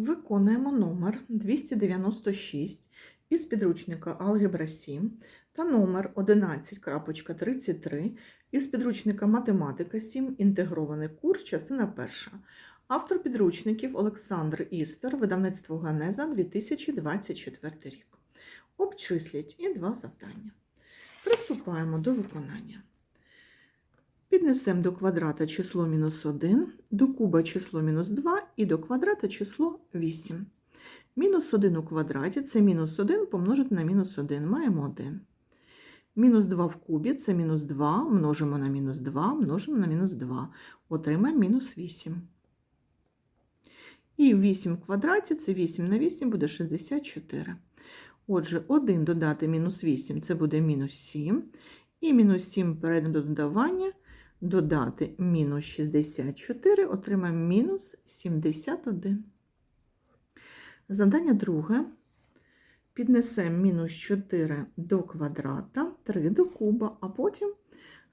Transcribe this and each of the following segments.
Виконуємо номер 296 із підручника Алгебра 7 та номер 11.33 із підручника Математика 7. Інтегрований курс, частина перша. Автор підручників Олександр Істер, видавництво Ганеза 2024 рік. Обчисліть і два завдання. Приступаємо до виконання. Піднесемо до квадрата число мінус 1, до куба число мінус 2 і до квадрата число 8. Мінус 1 у квадраті це мінус 1 помножити на мінус 1. Маємо 1. Мінус 2 в кубі це мінус 2, множимо на мінус 2, множимо на мінус 2. Отримаємо мінус 8. І 8 в квадраті це 8 на 8 буде 64. Отже, 1 додати мінус 8 це буде мінус 7. І мінус 7 перейдемо до додавання. Додати мінус 64, отримаємо мінус 71. Задання друге. Піднесемо мінус 4 до квадрата, 3 до куба, а потім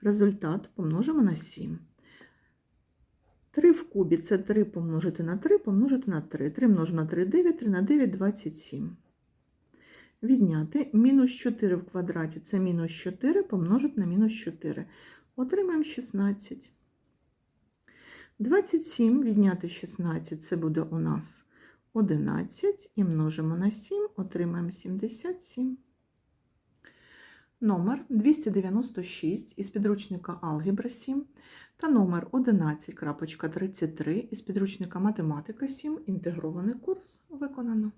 результат помножимо на 7. 3 в кубі це 3 помножити на 3, помножити на 3. 3 множимо на 3 – 9, 3 на 9 – 27. Відняти мінус 4 в квадраті це мінус 4 помножити на мінус 4. Отримаємо 16. 27 відняти 16 це буде у нас 11 і множимо на 7, отримаємо 77. Номер 296 із підручника Алгебра 7 та номер 11.33 із підручника Математика 7. Інтегрований курс виконано.